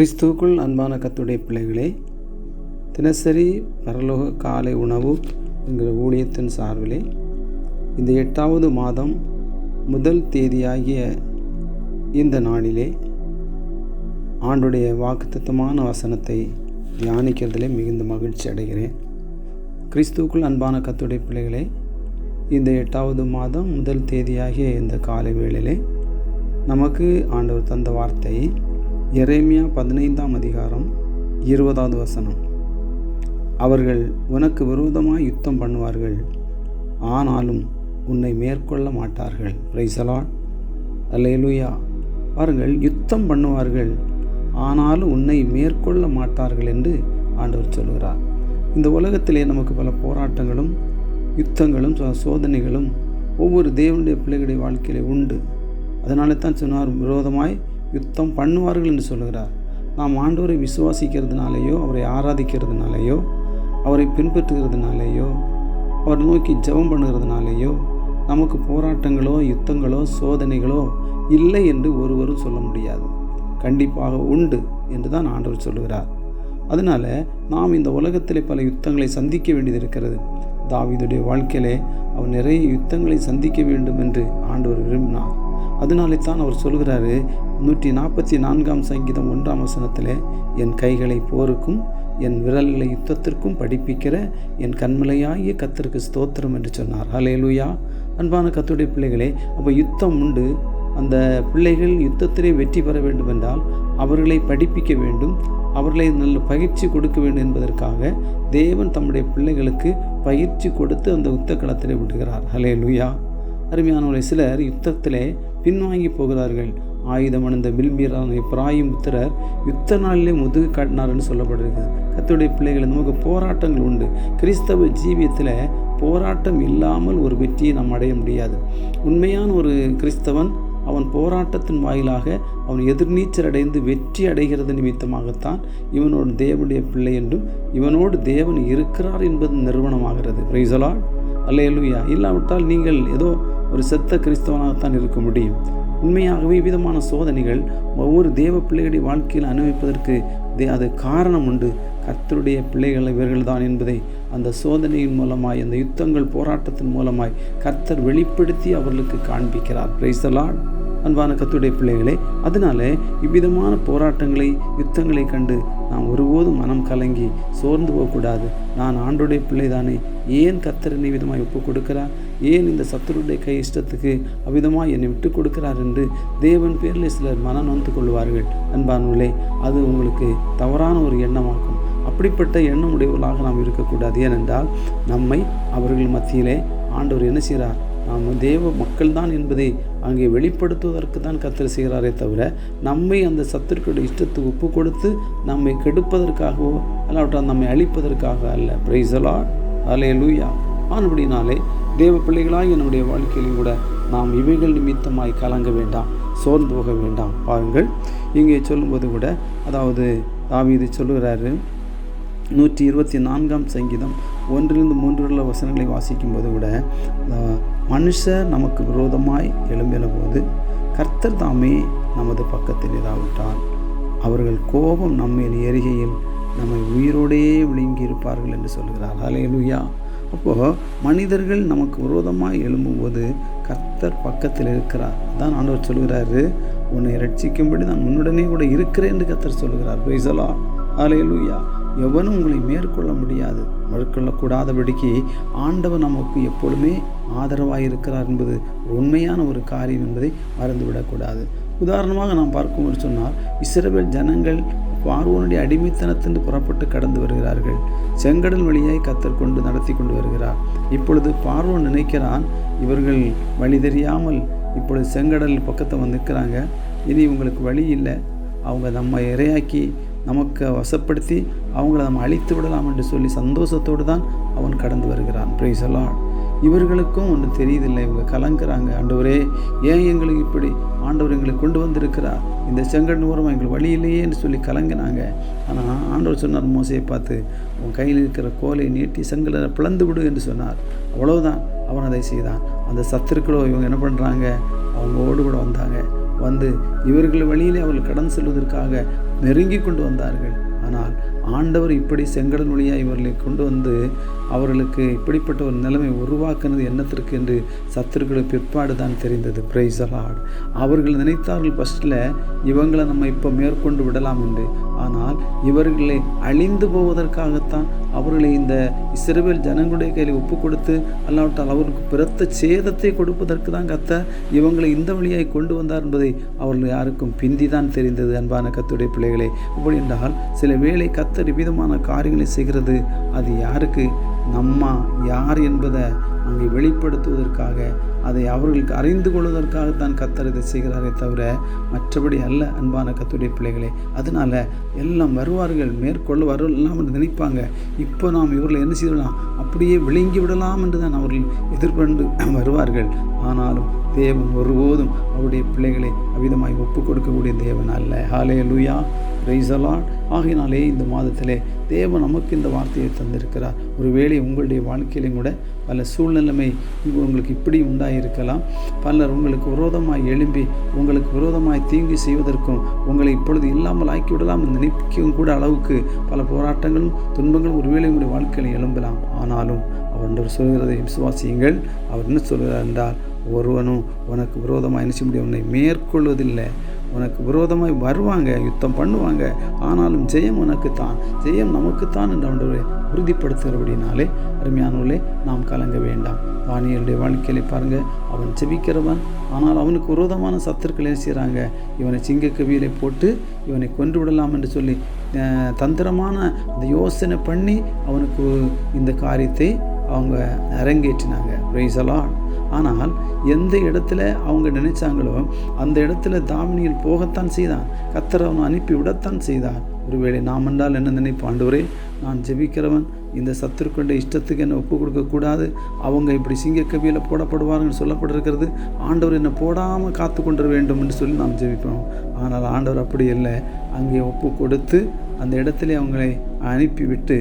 கிறிஸ்துவுக்குள் அன்பான கத்துடைய பிள்ளைகளே தினசரி பரலோக காலை உணவு என்கிற ஊழியத்தின் சார்பிலே இந்த எட்டாவது மாதம் முதல் தேதியாகிய இந்த நாளிலே ஆண்டுடைய வாக்குத்தத்தமான வசனத்தை தியானிக்கிறதிலே மிகுந்த மகிழ்ச்சி அடைகிறேன். கிறிஸ்துவுக்குள் அன்பான கத்துடைய பிள்ளைகளே இந்த எட்டாவது மாதம் முதல் தேதியாகிய இந்த காலை வேளையிலே நமக்கு ஆண்டவர் தந்த வார்த்தை எரேமியா பதினைந்தாம் அதிகாரம் இருபதாவது வசனம். அவர்கள் உனக்கு விரோதமாய் யுத்தம் பண்ணுவார்கள் ஆனாலும் உன்னை மேற்கொள்ள மாட்டார்கள். ரைசலான் அல்லேலுயா பாருங்கள் யுத்தம் பண்ணுவார்கள் ஆனாலும் உன்னை மேற்கொள்ள மாட்டார்கள் என்று ஆண்டவர் சொல்கிறார் இந்த உலகத்திலே நமக்கு பல போராட்டங்களும் யுத்தங்களும் சோதனைகளும் ஒவ்வொரு தேவனுடைய பிள்ளைகளுடைய வாழ்க்கையிலே உண்டு. அதனால தான் சொன்னார் விரோதமாய் யுத்தம் பண்ணுவார்கள் என்று சொல்கிறார் நாம் ஆண்டவரை விசுவாசிக்கிறதுனாலேயோ அவரை ஆராதிக்கிறதுனாலேயோ அவரை பின்பற்றுகிறதுனாலேயோ அவர் நோக்கி ஜெபம் பண்ணுகிறதுனாலேயோ நமக்கு போராட்டங்களோ யுத்தங்களோ சோதனைகளோ இல்லை என்று ஒருவரும் சொல்ல முடியாது. கண்டிப்பாக உண்டு என்று தான் ஆண்டவர் சொல்லுகிறார். அதனால நாம் இந்த உலகத்தில் பல யுத்தங்களை சந்திக்க வேண்டியது இருக்கிறது. தாவிதுடைய வாழ்க்கையிலே அவர் நிறைய யுத்தங்களை சந்திக்க வேண்டும் என்று ஆண்டவர் விரும்பினார். அதனாலே தான் அவர் சொல்கிறாரு நூற்றி நாற்பத்தி நான்காம் சங்கீதம் ஒன்றாம் வசனத்தில் என் கைகளை போருக்கும் என் விரல்களை யுத்தத்திற்கும் படிப்பிக்கிற என் கண்மலையாகிய கத்தருக்கு ஸ்தோத்திரம் என்று சொன்னார். ஹலேலுயா அன்பான கத்துடைய பிள்ளைகளே அப்போ யுத்தம் உண்டு. அந்த பிள்ளைகள் யுத்தத்திலே வெற்றி பெற வேண்டும் என்றால் அவர்களை படிப்பிக்க வேண்டும் அவர்களை நல்ல பயிற்சி கொடுக்க வேண்டும் என்பதற்காக தேவன் தம்முடைய பிள்ளைகளுக்கு பயிற்சி கொடுத்து அந்த யுத்த களத்திலே விடுகிறார். ஹலே லுயா அருமையானவரை சிலர் யுத்தத்திலே பின்வாங்கி போகிறார்கள். ஆயுதம் அணிந்த பில்மீரான இப்ராஹிம் புத்திரர் யுத்த நாளிலே முதுகு காட்டினார்னு சொல்லப்படுகிறது. கத்துடைய பிள்ளைகள் நமக்கு போராட்டங்கள் உண்டு. கிறிஸ்தவ ஜீவியத்தில் போராட்டம் இல்லாமல் ஒரு வெற்றியை நாம் அடைய முடியாது. உண்மையான ஒரு கிறிஸ்தவன் அவன் போராட்டத்தின் வாயிலாக அவன் எதிர்நீச்சல் அடைந்து வெற்றி அடைகிறது நிமித்தமாகத்தான் இவனோடு தேவனுடைய பிள்ளை என்றும் இவனோடு தேவன் இருக்கிறார் என்பது நிறுவனமாகிறது. பிரைசலா அல்லேலூயா இல்லாவிட்டால் நீங்கள் ஏதோ ஒரு செத்த கிறிஸ்தவனாகத்தான் இருக்க முடியும். உண்மையாகவே விதமான சோதனைகள் ஒவ்வொரு தேவ பிள்ளைகளுடைய வாழ்க்கையில் அனுபவிப்பதற்கு தே- அது காரணம் உண்டு. கர்த்தருடைய பிள்ளைகள் இவர்கள்தான் என்பதை அந்த சோதனையின் மூலமாய் அந்த யுத்தங்கள் போராட்டத்தின் மூலமாய் கர்த்தர் வெளிப்படுத்தி அவர்களுக்கு காண்பிக்கிறார். பிரைசலாட் அன்பான கத்துடைய பிள்ளைகளே அதனால இவ்விதமான போராட்டங்களை யுத்தங்களை கண்டு நாம் ஒருபோதும் மனம் கலங்கி சோர்ந்து போகக்கூடாது. நான் ஆண்டுடைய பிள்ளைதானே. ஏன் கர்த்தர் என்னை விதமாய் ஒப்பு கொடுக்கிறார் ஏன் இந்த சத்துருடைய கை இஷ்டத்துக்கு அவ்விதமாக என்னை விட்டு கொடுக்கிறார் என்று தேவன் பேரில் சிலர் மனம் நொந்து கொள்வார்கள். அன்பானுள்ளே அது உங்களுக்கு தவறான ஒரு எண்ணமாகும். அப்படிப்பட்ட எண்ணம் உடையவர்களாக நாம் இருக்கக்கூடாது. ஏனென்றால் நம்மை அவர்கள் மத்தியிலே ஆண்டவர் என்ன செய்கிறார்? நாம் தேவ மக்கள்தான் என்பதை அங்கே வெளிப்படுத்துவதற்கு தான் கத்தர் செய்கிறாரே தவிர நம்மை அந்த சத்துருக்களுடைய இஷ்டத்துக்கு ஒப்பு கொடுத்து நம்மை கெடுப்பதற்காகவோ அல்லாவிட்டால் நம்மை அழிப்பதற்காக அல்ல. பிரைசலா அலே லூயா ஆனபடினாலே தேவ பிள்ளைகளாய் என்னுடைய வாழ்க்கையிலும் கூட நாம் இவைகள் நிமித்தமாய் கலங்க வேண்டாம் சோர்ந்து போக வேண்டாம். பாருங்கள் இங்கே சொல்லும்போது கூட அதாவது தாவீது சொல்லுகிறாரு நூற்றி இருபத்தி நான்காம் சங்கீதம் ஒன்றிலிருந்து மூன்றுள்ள வசனங்களை வாசிக்கும்போது கூட மனுஷர் நமக்கு விரோதமாய் எழும்பின போது கர்த்தர் தாமே நமது பக்கத்தில் இராவிட்டால் அவர்கள் கோபம் நம்மில் ஏறுகையில் நம்மை உயிரோடே விழுங்கி இருப்பார்கள் என்று சொல்கிறார். அலையலுயா அப்போது மனிதர்கள் நமக்கு விரோதமாய் எழும்பும்போது கர்த்தர் பக்கத்தில் இருக்கிறார். அதான் ஆண்டவர் சொல்கிறாரு உன்னை ரட்சிக்கும்படி நான் உன்னுடனே கூட இருக்கிறேன் என்று கர்த்தர் சொல்கிறார். பேசலா அலையலுயா எவனும் உங்களை மேற்கொள்ள முடியாது. மேற்கொள்ளக்கூடாதபடிக்கு ஆண்டவர் நமக்கு எப்பொழுதுமே ஆதரவாக இருக்கிறார் என்பது உண்மையான ஒரு காரியம் என்பதை மறந்துவிடக்கூடாது உதாரணமாக நாம் பார்க்கும்போது சொன்னால் இஸ்ரேல் ஜனங்கள் பார்வோனுடைய அடிமைத்தனத்திலிருந்து புறப்பட்டு கடந்து வருகிறார்கள். செங்கடல் வழியாய் கத்தர் கொண்டு நடத்தி கொண்டு வருகிறார். இப்பொழுது பார்வோன் நினைக்கிறான் இவர்கள் வழி தெரியாமல் இப்பொழுது செங்கடல் பக்கத்தை வந்து நிற்கிறாங்க. இனி இவங்களுக்கு வழி இல்லை. அவங்க நம்ம இரையாக்கி நமக்கு வசப்படுத்தி அவங்கள நம்ம அழித்து விடலாம் என்று சொல்லி சந்தோஷத்தோடு தான் அவன் கடந்து வருகிறான். பிரைசலாட் இவர்களுக்கும் ஒன்று தெரியுதில்லை. இவங்க கலங்குறாங்க. ஆண்டவரே ஏன் எங்களுக்கு இப்படி ஆண்டவர் எங்களை கொண்டு வந்திருக்கிறார்? இந்த செங்கடன் ஓரமாக எங்களுக்கு வழி இல்லையே என்று சொல்லி கலங்கினாங்க. ஆனால் ஆண்டவர் சொன்னார் மோசையை பார்த்து உன் கையில் இருக்கிற கோலை நீட்டி செங்கலை பிளந்து விடு என்று சொன்னார். அவ்வளவுதான். அவன் அதை செய்தான். அந்த சத்துருக்களோ இவங்க என்ன பண்ணுறாங்க அவங்களோடு கூட வந்தாங்க. வந்து இவர்கள் வழியிலே அவர்கள் கடன் செல்வதற்காக நெருங்கி கொண்டு வந்தார்கள். ஆனால் ஆண்டவர் இப்படி செங்கடல் வழியாக இவர்களை கொண்டு வந்து அவர்களுக்கு இப்படிப்பட்ட ஒரு நிலைமை உருவாக்குனது என்னத்திற்கு என்று சத்துருக்களுக்கு பிற்பாடு தான் தெரிந்தது. பிரைசலாட் அவர்கள் நினைத்தார்கள் ஃபஸ்ட்டில் இவங்களை நம்ம இப்போ மேற்கொண்டு விடலாம் என்று. ஆனால் இவர்களை அழிந்து போவதற்காகத்தான் அவர்களை இந்த இஸ்ரவேல் ஜனங்களுடைய கையில் ஒப்பு கொடுத்து அல்லாவிட்டால் அவருக்கு பிறத்த சேதத்தை கொடுப்பதற்கு தான் கத்த இவங்களை இந்த வழியாய் கொண்டு வந்தார் என்பதை அவர்கள் யாருக்கும் பிந்தி தான் தெரிந்தது. அன்பான கத்துடைய பிள்ளைகளை இப்படி என்றால் சில வேளை கத்தர் விதமான காரியங்களை செய்கிறது அது யாருக்கு? நம்மா? யார் என்பதை அங்கே வெளிப்படுத்துவதற்காக அதை அவர்களுக்கு அறிந்து கொள்வதற்காகத்தான் கத்தர் இதை செய்கிறாரே தவிர மற்றபடி அல்ல அன்பான கத்துடைய பிள்ளைகளே. அதனால் எல்லாம் வருவார்கள் மேற்கொள்ள வரலாம் என்று நினைப்பாங்க. இப்போ நாம் இவர்களை என்ன செய்யலாம்? அப்படியே விழுங்கி விடலாம் என்று தான் அவர்கள் எதிர்கொண்டு வருவார்கள். ஆனாலும் தேவன் ஒருபோதும் அவருடைய பிள்ளைகளை அவிதமாய் ஒப்பு கொடுக்கக்கூடிய தேவன் அல்ல. ஹாலே லூயா ரைசலான் ஆகினாலே இந்த மாதத்திலே தேவன் நமக்கு இந்த வார்த்தையை தந்திருக்கிறார். ஒருவேளை உங்களுடைய வாழ்க்கையிலும் கூட பல சூழ்நிலைமை உங்களுக்கு இப்படி உண்டாயிருக்கலாம். பலர் உங்களுக்கு விரோதமாய் எழும்பி உங்களுக்கு விரோதமாய் தீங்கு செய்வதற்கும் உங்களை இப்பொழுது இல்லாமல் ஆக்கிவிடலாம் நினைக்கும் கூட அளவுக்கு பல போராட்டங்களும் துன்பங்களும் ஒருவேளை உங்களுடைய வாழ்க்கையில் எழும்பலாம். ஆனாலும் அவர் சொல்கிறதை விசுவாசியுங்கள். அவர் என்ன சொல்கிறார் என்றால் ஒருவனும் உனக்கு விரோதமாக என்ன செய்ய முடியும்? உன்னை மேற்கொள்வதில்லை. உனக்கு விரோதமாய் வருவாங்க யுத்தம் பண்ணுவாங்க. ஆனாலும் ஜெயம் உனக்கு தான் ஜெயம் நமக்குத்தான் என்று அவனுடைய உறுதிப்படுத்துகிறபடினாலே அருமையானவர்களே நாம் கலங்க வேண்டாம். தானியலுடைய வாழ்க்கையில பாருங்கள் அவன் செபிக்கிறவன் ஆனால் அவனுக்கு விரோதமான சத்துருக்கள் என்ன செய்கிறாங்க இவனை சிங்க கவியிலே போட்டு இவனை கொன்று விடலாம் என்று சொல்லி தந்திரமான அந்த யோசனை பண்ணி அவனுக்கு இந்த காரியத்தை அவங்க அரங்கேற்றினாங்க. ரைசலாட் ஆனால் எந்த இடத்துல அவங்க நினைச்சாங்களோ அந்த இடத்துல தாமினியில் போகத்தான் செய்தான். கத்தர் அவனை அனுப்பி விடத்தான் செய்தார். ஒருவேளை நாம் என்றால் என்ன நினைப்பான் ஆண்டவரே நான் ஜெபிக்கிறவன் இந்த சத்துருக்கொண்ட இஷ்டத்துக்கு என்னை ஒப்பு கொடுக்கக்கூடாது அவங்க இப்படி சிங்கக்கவியில் போடப்படுவார்கள் சொல்லப்பட்டிருக்கிறது. ஆண்டவர் என்னை போடாமல் காத்து கொண்டு வேண்டும் என்று சொல்லி நாம் ஜெபிப்போம். ஆனால் ஆண்டவர் அப்படி இல்லை. அங்கே ஒப்பு கொடுத்து அந்த இடத்துல அவங்களை அனுப்பிவிட்டு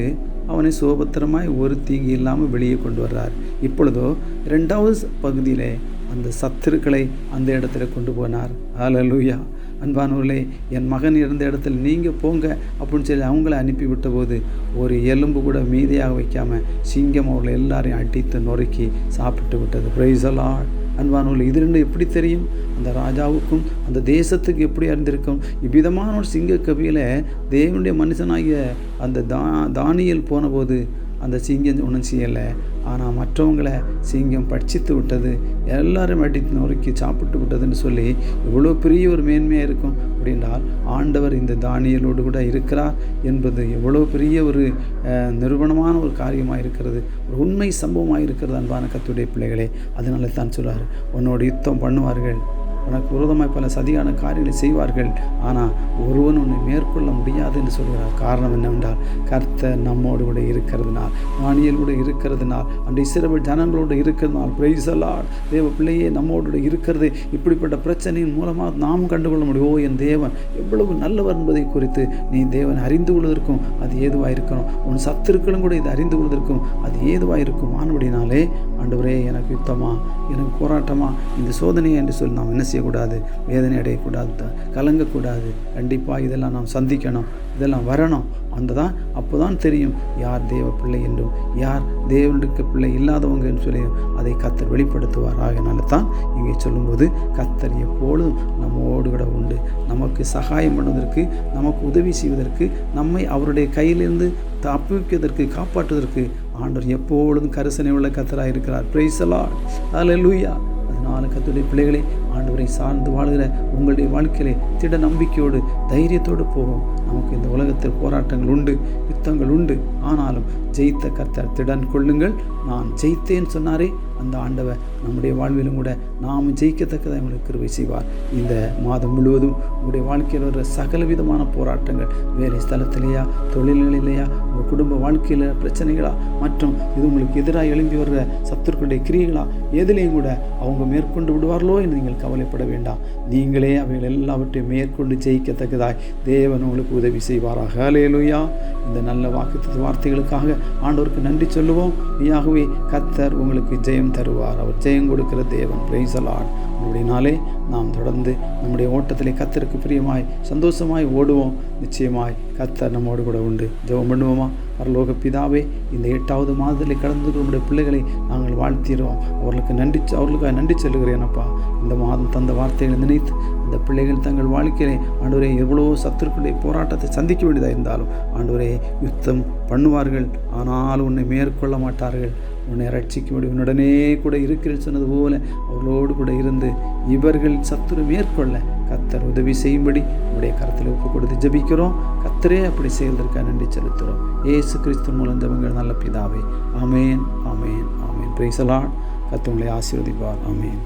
அவனை சோபத்திரமாய் ஒரு தீங்கு இல்லாமல் வெளியே கொண்டு வர்றார். இப்பொழுதோ ரெண்டாவது பகுதியிலே அந்த சத்துருக்களை அந்த இடத்துல கொண்டு போனார். அலலூயா அன்பானவர்களே என் மகன் இருந்த இடத்துல நீங்கள் போங்க அப்படின்னு சொல்லி அவங்கள அனுப்பிவிட்ட போது ஒரு எலும்பு கூட மீதியாக வைக்காமல் சிங்கம் அவர்களை எல்லாரையும் அடித்து நொறுக்கி சாப்பிட்டு விட்டது. பிரைசலாட் அன்பானவர்கள் இது ரெண்டு எப்படி தெரியும்? அந்த ராஜாவுக்கும் அந்த தேசத்துக்கு எப்படி அறிந்திருக்கும்? இவ்விதமான ஒரு சிங்க கவியில் தேவனுடைய மனுஷனாகிய அந்த தா தானியல் போனபோது அந்த சிங்கம் ஒன்றும் செய்யலை. ஆனால் மற்றவங்களை சிங்கம் படிச்சித்து விட்டது எல்லாரும் அடித்து நொறுக்கி சாப்பிட்டு விட்டதுன்னு சொல்லி இவ்வளோ பெரிய ஒரு மேன்மையாக இருக்கும் அப்படின்றால் ஆண்டவர் இந்த தானியலோடு கூட இருக்கிறார் என்பது எவ்வளோ பெரிய ஒரு நிறுவனமான ஒரு காரியமாக இருக்கிறது ஒரு உண்மை சம்பவமாக இருக்கிறது அன்பான கத்துடைய பிள்ளைகளே. அதனால தான் சொல்லுவார் உன்னோட யுத்தம் பண்ணுவார்கள் உனக்கு விரோதமாய் பல சதியான காரியங்களை செய்வார்கள். ஆனால் ஒருவன் உன்னை மேற்கொள்ள முடியாது என்று சொல்கிறார். காரணம் என்னவென்றால் கர்த்தர் நம்மோடு கூட இருக்கிறதுனால் வானியலோடு இருக்கிறதுனால் அந்த இஸ்ரவேல் ஜனங்களோடு இருக்கிறதுனால் பிரைசலாட் தேவ பிள்ளையே நம்மோடு இருக்கிறது. இப்படிப்பட்ட பிரச்சனையின் மூலமாக நாம் கண்டுகொள்ள முடியும். ஓ என் தேவன் எவ்வளவு நல்லவர் என்பதை குறித்து நீ தேவன் அறிந்து கொள்வதற்கும் அது ஏதுவாக இருக்கணும் உன் சத்துருக்களும் கூட இதை அறிந்து கொள்வதற்கும் அது ஏதுவாக இருக்கும் ஆனபடினாலே ஆண்டவரே எனக்கு யுத்தமா? எனக்கு போராட்டமா? இந்த சோதனை என்று சொல்லி நாம் என்ன செய்யக்கூடாது? வேதனை அடையக்கூடாது கலங்கக்கூடாது. கண்டிப்பாக இதெல்லாம் நாம் சந்திக்கணும். இதெல்லாம் வரணும். அந்த தான் அப்போ தான் தெரியும் யார் தேவ பிள்ளை என்றும் யார் தேவனுக்கு பிள்ளை இல்லாதவங்க என்று சொல்லி அதை கத்தர் வெளிப்படுத்துவார் ஆகினால தான் இங்கே சொல்லும்போது கத்தர் எப்பொழுதும் நம்மோடு கூட உண்டு. நமக்கு சகாயம் பண்ணுவதற்கு நமக்கு உதவி செய்வதற்கு நம்மை அவருடைய கையிலிருந்து தப்புவிப்பதற்கு காப்பாற்றுவதற்கு ஆண்டவர் எப்பொழுதும் கரிசனை உள்ள கத்தராக இருக்கிறார் பிரைசலா அல்லேலூயா அதனால் கத்துடைய பிள்ளைகளே ஆண்டவரை சார்ந்து வாழ்கிற உங்களுடைய வாழ்க்கையிலே திட நம்பிக்கையோடு தைரியத்தோடு போவோம். நமக்கு இந்த உலகத்தில் போராட்டங்கள் உண்டு யுத்தங்கள் உண்டு. ஆனாலும் ஜெயித்த கர்த்தர் திடன் கொள்ளுங்கள். நான் ஜெயித்தேன் சொன்னாரே அந்த ஆண்டவர் நம்முடைய வாழ்விலும் கூட நாம் ஜெயிக்கத்தக்கதை உங்களுக்கு கிருவை செய்வார். இந்த மாதம் முழுவதும் உங்களுடைய வாழ்க்கையில் வர சகல விதமான போராட்டங்கள் வேலை ஸ்தலத்திலேயா தொழில்களிலேயா உங்கள் குடும்ப வாழ்க்கையில் பிரச்சனைகளா மற்றும் இது உங்களுக்கு எதிராக எழும்பி வர்ற சத்துருக்களுடைய கிரியைகளா எதுலேயும் கூட அவங்க மேற்கொண்டு விடுவார்களோ என்று நீங்கள் கவலைப்பட வேண்டாம். நீங்களே அவைகள் எல்லாவற்றையும் மேற்கொண்டு ஜெயிக்கத்தக்கதாய் தேவன் உங்களுக்கு உதவி செய்வாராக. அலேலுயா இந்த நல்ல வாக்கு வார்த்தைகளுக்காக ஆண்டோருக்கு நன்றி சொல்லுவோம். மெய்யாகவே கத்தர் உங்களுக்கு ஜெயம் தருவார். அவர் ஜெயம் கொடுக்கிற தேவன். பிரைசலான் அப்படினாலே நாம் தொடர்ந்து நம்முடைய ஓட்டத்திலே கத்தருக்கு பிரியமாய் சந்தோஷமாய் ஓடுவோம். நிச்சயமாய் கத்தர் நம்மோடு கூட உண்டு. ஜெபம் பண்ணுவோமா? பரலோக பிதாவே இந்த எட்டாவது மாதத்தில் கடந்து நம்முடைய பிள்ளைகளை நாங்கள் வாழ்த்திடுவோம். அவர்களுக்கு நன்றி அவர்களுக்காக நன்றி செல்கிறேனப்பா இந்த மாதம் தந்த வார்த்தைகளை நினைத்து அந்த பிள்ளைகள் தங்கள் வாழ்க்கையிலே ஆண்டவரே எவ்வளோ சத்துருக்களுடைய போராட்டத்தை சந்திக்க வேண்டியதாக இருந்தாலும் ஆண்டவரே யுத்தம் பண்ணுவார்கள். ஆனால் உன்னை மேற்கொள்ள மாட்டார்கள். உன்னை ரட்சிக்கும்படி உன்னுடனே கூட இருக்கிற சொன்னது போல அவர்களோடு கூட இருந்து இவர்கள் சத்துரு மேற்கொள்ள கத்தர் உதவி செய்யும்படி உடைய கருத்தில் ஒப்பு கொடுத்து ஜபிக்கிறோம். கத்தரே அப்படி செய்வதற்காக நன்றி செலுத்துகிறோம். ஏசு கிறிஸ்து மூலம் ஜபங்கள் நல்ல பிதாவே அமேன் அமேன் ஆமேன். பிரைசலாட் கத்தவங்களை ஆசீர்வதிப்பார். அமேன்